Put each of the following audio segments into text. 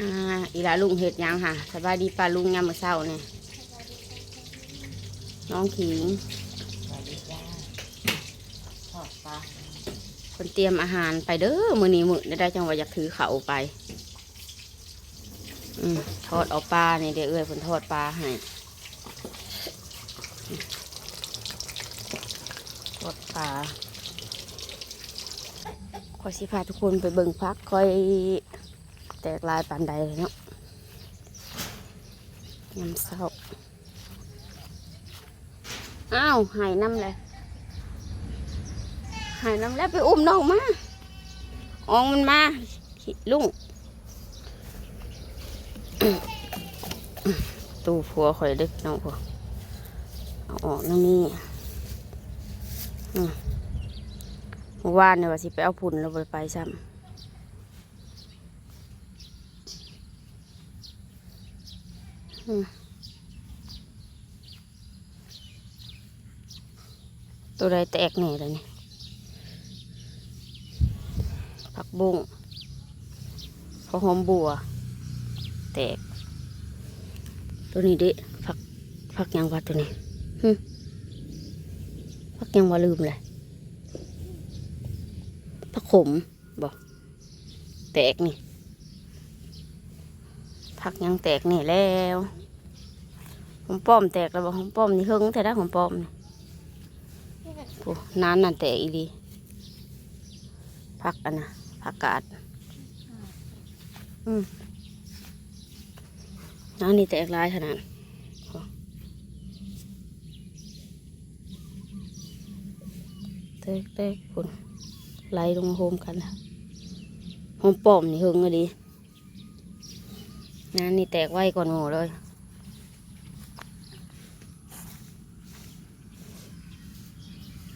อ่าอีหลาลุงเห็ดยังค่ะสบายดีปลาลุงยามมื้อเช้าเนี่ยน้องขิงคนเตรียมอาหารไปเด้อมือนี้มือได้จังว่าอยากถือเขาไป อืมทอดเอาปลาเนี่ยเดี๋ยวเอื้อยเพิ่นทอดปลาให้ทอดปลาคอยสิพาทุกคนไปเบิ่งพักคอย แตกลายปานใดเนาะยำเศร้าอ้าวหายน้ำเลยหายน้ำแล้วไปอุ้มน้องมาอองมันมาลุงตู้ผัวข่อยเด็กน้องผัวเอาออกนั่นนี่เมื่อวานเนี่ยว่าสิไปเอาพุ่นแล้วบ่ไปซ้ำอืม ตัวใดแตกแหน่เลยนี่ผักบุ้งข้าวหอมบัว แตก ตัวนี้เด็ผักผักยังวะตัวนี้ผักยังวะลืมเลยผักขมบอกแตกนี่ผักยังแตกนี่แล้ว หอมป้อมแตกแล้วบอกหอมป้อมนี่เฮิงแต่ได้หอมป้อมนี่โอ้นานนั่นแตกอีดีผักอันนะผักกาดอืมน้ำนี่แตกหลายขนาดแตกแตกคุณไหลลงโฮมกันนะหอมป้อมนี่เฮงอะดีน้ำนี่แตกไว้ก่อนหมูเลย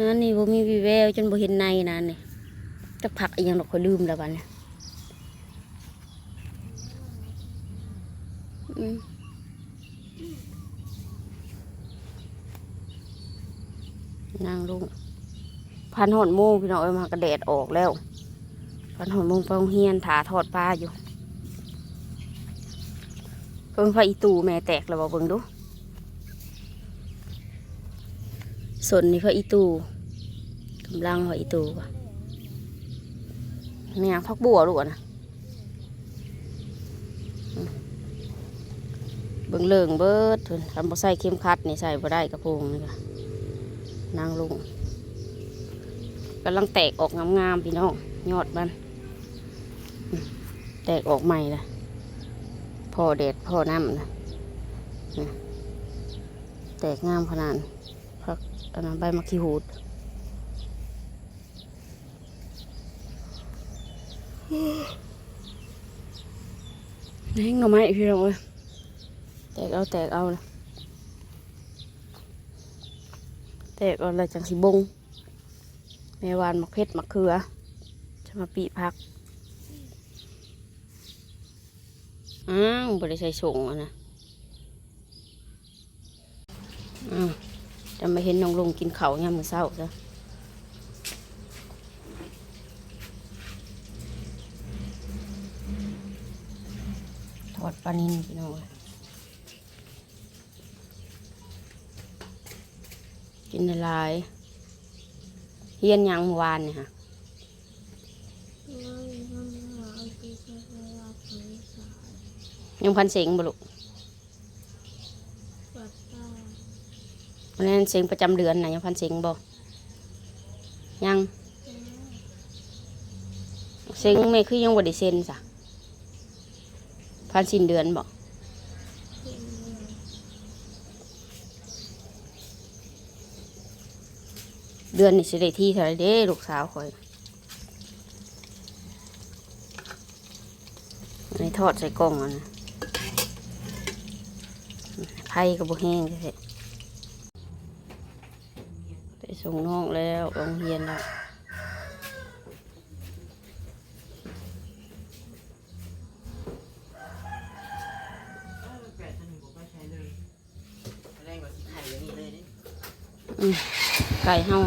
นั่นนี่บ่มีวีแววจนบ่เห็นในนั่นนี่จักผักอียังดอกเขาลืมแล้วบัดนี้นางลุงพันหอนโมงพี่น้องเอ้มากระแดดออกแล้วพันหอนโมงไปโรงเฮียนถาทอดปลาอยู่เพิ่งพาอีตูแม่แตกแล้วบอกเบิ่งดู สนนี่พาอีตูกำลังพาอีตูวะเนี่ยพักบัวลูกอะนะเบิ่งเลิงเบิดทุนทำบ่ใส่เข้มขัดนี่ใส่บ่ได้กระโปรงนี่ค่ะนางลุงกำลังแตกออกงามๆพี่น้องยอดมัน แตกออกใหม่ละพอแดดพอน้ำนะแตกงามขนาด อันนั้นใบมะขีหูดแห้งหน่อไม้พี่น้องเอ้ยแตกเอาแตกเอานะแตกเอาอะไรจังสิบงแม่หวานมักเพชรมักเขือจะมาปีพักอ้าวบริใส่ส่งอะนะอ้าว จะมาเห็นน้องลงกินเขาวยามมื้อเช้าซะทอดปลานินพี่น้องกินละลายเฮียนยังเมื่อวานเนี่ยฮะยังพันเสียงบ่ลูก วันนั้นเสียงประจำเดือนนะยังพันเสียงบ่ยังเสียงไม่คือยังบได้เซนจ้ะพันสินเดือนบ่เดือนนี่สิได้ที่เท่าไรเด้ลูกสาวคอยอันทอดใส่กล่องอันนะไผ่ก็บ่แห้งแท้ๆ ส่งน้องแล้วโรงเรียนแล้วไก่ห้า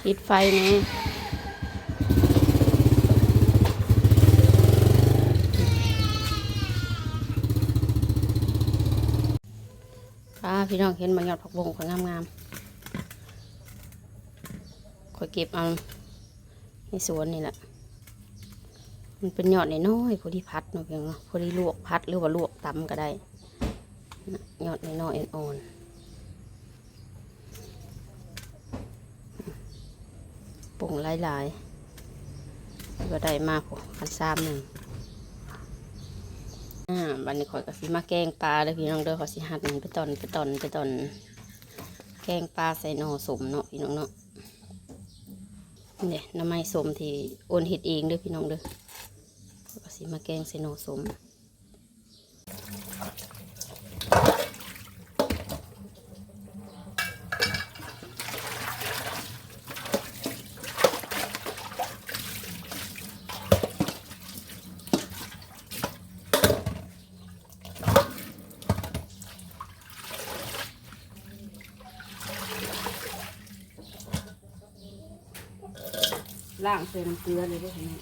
เปิดไฟนี่ ป้าพี่น้องเห็นบางยอดผักบงขอยงามๆขอยเก็บเอาในสวนนี่แหละ มันเป็นยอดน้อยๆพอดีพัดเนาะเพียงเนาะพอดีลวกพัดหรือว่าลวกตำก็ได้ยอดน้อยๆอ่อนๆปุ่งหลายๆก็ได้มากพอคันซ้ำหนึ่ง อ่าบันนี้ข่อยก็สิมาแกงปลาเด้อพี่น้องเด้อขอยสิหั่นไปตอนไปตอนไปตอน แกงปลาใส่หน่อสมเนาะพี่น้องเนาะเนี่ยน้ำไม้สมที่โอนเห็ดเองเด้อพี่น้องเด้อก็สิมาแกงใส่หนอสม ล่างใส่น้ำเกลือเลยด้วยนี่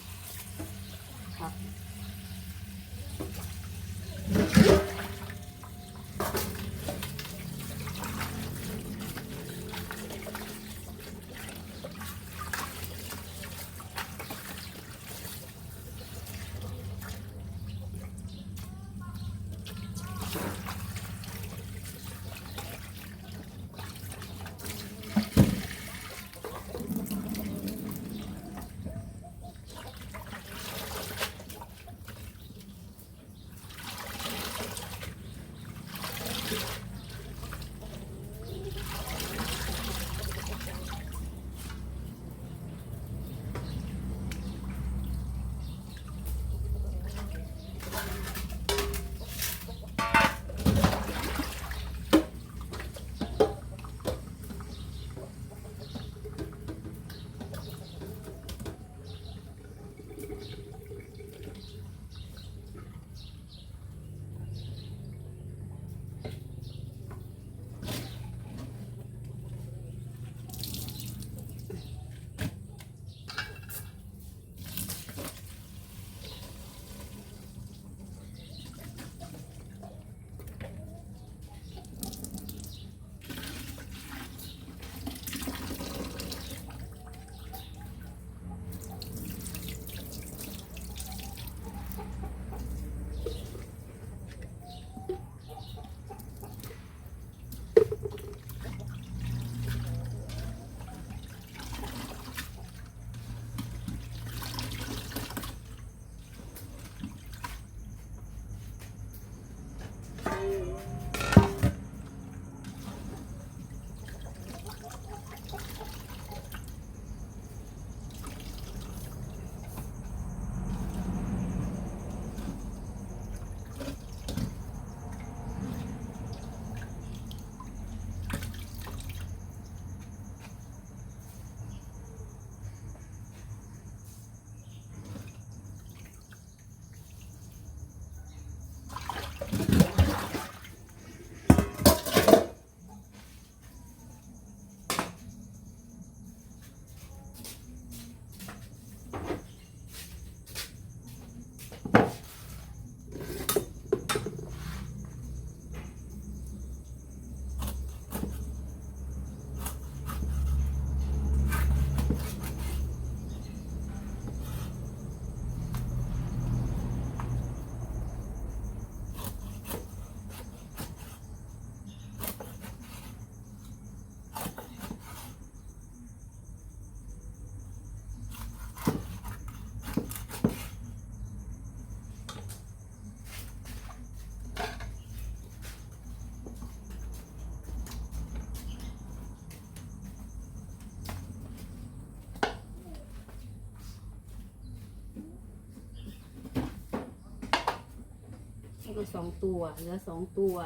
ให้มันสองตัว เหลือสองตัว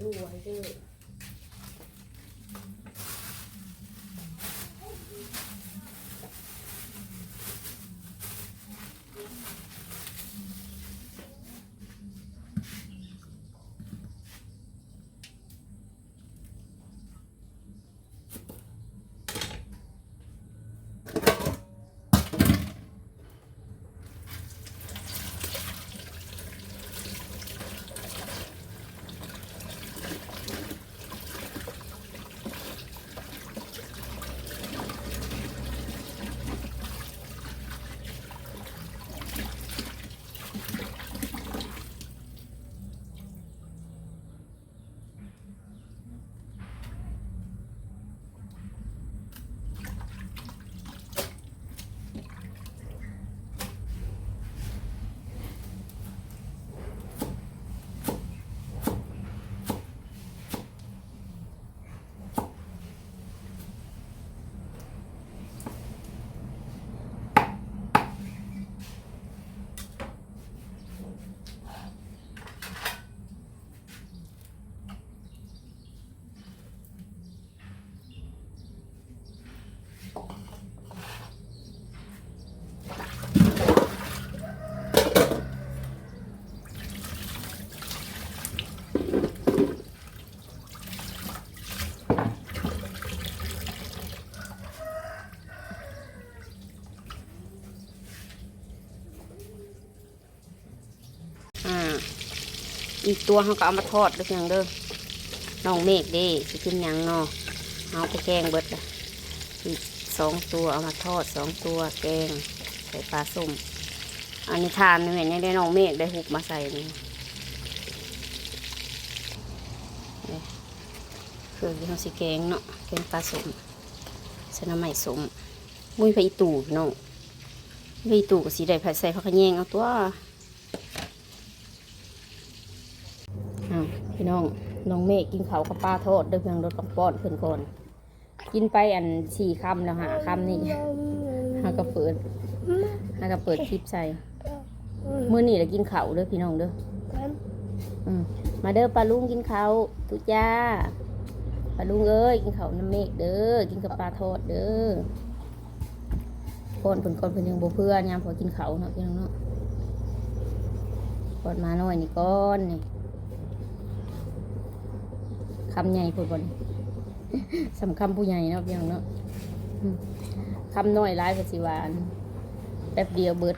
ตัวเด้วย อีกตัวเขาก็เอามาทอดด้วยอย่างเด้อน้องเมฆเด้สิกินยังเนาะเอาไปแกงเบิดละอีกสองตัวเอามาทอดสองตัวแกงใส่ปลาส้มอันนี้ทานนี่แม่นี่ได้น้องเมฆได้หุบมาใส่นี่นี่คือที่เขาสิแกงเนาะแกงปลาส้มใส่น้ำใหม่ส้มมุ้ยไปอีตู่น้องไปอีตู่ก็สีได้ผัดใส่ผักขะแยงเอาตัว อ้าวพี่ น้องน้องเมฆกินเขาวกับปลาทอดด้วยเพียงรถกำป้อนเพิ่อนก่อนกินไปอันสี่คำแล้วหาคำนี่หาก็เปิดหาก็เปิดคลิปใส่มื้อนี้เรากินเขาวเด้อพี่น้องเด้ออืมมาเด้อปลาลุงกินเขาวทุจ้าปลาลุงเอ้ยกินเขาวน้ำเมฆเด้อกินกับปลาทอดเด้อก่อนเพิ่อนก่อนเพิ่อนยังบ่เพื่อนยามพอกินเขาวเนาะพี่น้องเนาะก่อนมาหน่อยนี่ก่อนนี่ คำใหญ่พูดบนสำคำผู้ใหญ่เนาะพี่น้องเนาะอืมคำน้อยร้ายภาษีวาอันแป๊บเดียวเบิด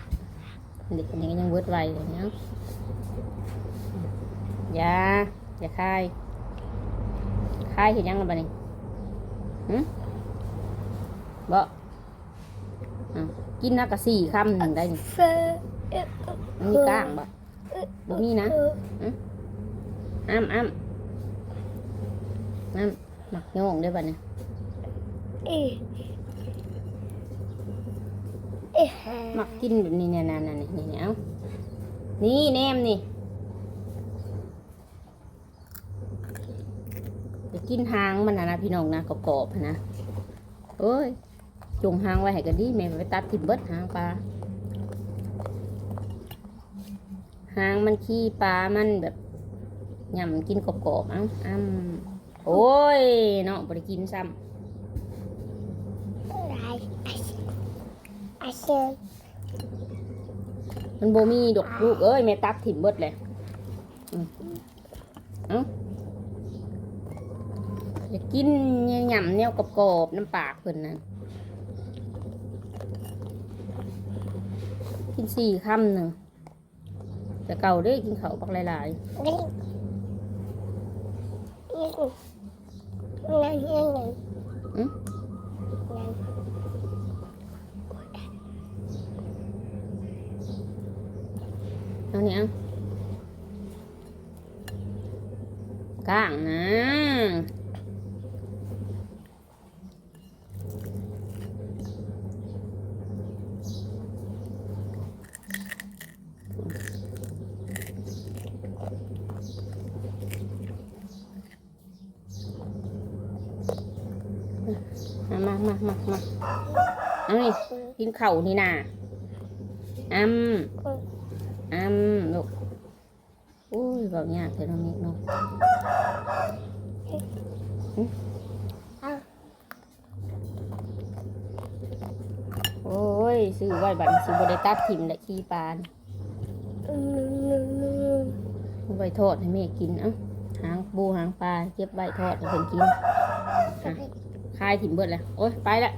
เด็กคนนี้ก็ยังเบิดไวเลยเนาะอย่าอย่าคายคายเห็นยังล่ะบ้านี่หึบ่อะกินนักกะสี่คำหนึ่งได้นี่มันมีกลางบ่บ่มีนะอ้ำอ้ำ น้ำหมักโยงด้วยป่ะเนี่ยหมักกินแบบนี้เนี่ยนั่นนั่นนี่นี่เอานี่แนมนี่ไปกินหางมันนะนะพี่น้องนะกรอบๆนะเอ้ยจงหางไว้ให้กันดีแม่ไปตัดทิ่มเบิดหางปลาหางมันขี้ปลามันแบบยำกินกรอบๆเอ้าอ้ำ โอ้ยเนาะบริกินซ้ำมันโบมีดอกลูกเอ้ยแม่ตักถิ่มเบิดเลยเอ้าอยากกินเนี่ยหยำเนี่ยกรอบๆน้ำปากเพิ่นนั่นกินสี่คำหนึ่งแต่เก่าได้กินเขาปักหลายๆ เอาเนี่ยกลางนะมามามามามาเอานี่ กินเข่าวนี่นาอ้ำอ้ำลูกโอ้ยแบบยากเลยน้องมิกเนาะหึโอ้ยซื้อไว้บัตรซื้อบริตัดทิมและขี้ปลานเอาไว้ทอดให้แม่กินเอ้าหางปูหางปลาเก็บไว้ทอดให้เพิ่นกินคายถิ่มเบิดเลยโอ้ยไปละ